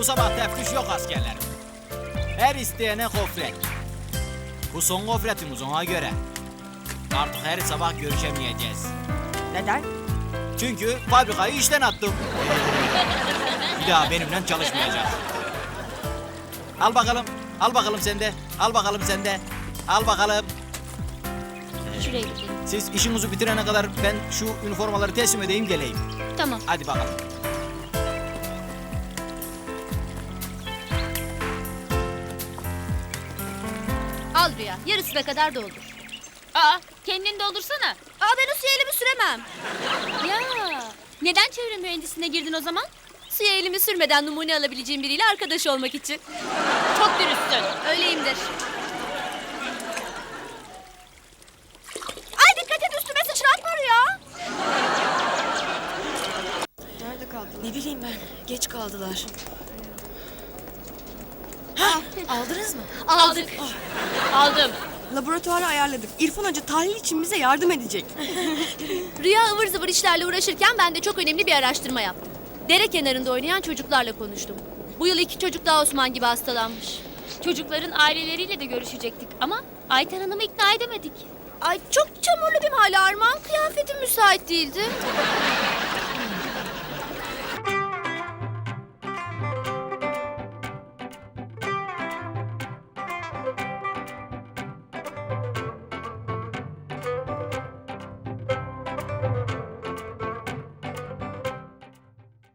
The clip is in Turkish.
Bu sabah teftiş yok askerlerim. Her isteyene gofret. Bu son gofretimiz ona göre. Artık her sabah görüşemeyeceğiz. Neden? Çünkü fabrikayı işten attım. Bir daha benimle çalışmayacak. Al bakalım. Al bakalım sen de. Al bakalım sen de. Al bakalım. Şuraya gidelim. Siz işinizi bitirene kadar ben şu üniformaları teslim edeyim geleyim. Tamam. Hadi bakalım. Al Rüya. Yarısına kadar doldur. Aa, kendini doldursana. Aa, ben o suya elimi süremem. Ya, neden çevre mühendisliğine girdin o zaman? Suya elimi sürmeden numune alabileceğim biriyle arkadaş olmak için. Çok dürüstsün. Öyleyimdir. Ay dikkat et üstüme sıçratma Rüya. Nerede kaldın? Ne bileyim ben. Geç kaldılar. Aldınız mı? Aldık. Aldım. Laboratuvarı ayarladık. İrfan Hoca tahlil için bize yardım edecek. Rüya ıvır zıvır işlerle uğraşırken ben de çok önemli bir araştırma yaptım. Dere kenarında oynayan çocuklarla konuştum. Bu yıl iki çocuk daha Osman gibi hastalanmış. Çocukların aileleriyle de görüşecektik ama Ayten Hanım'ı ikna edemedik. Ay çok çamurlu bir mahalle Armağan kıyafeti müsait değildi.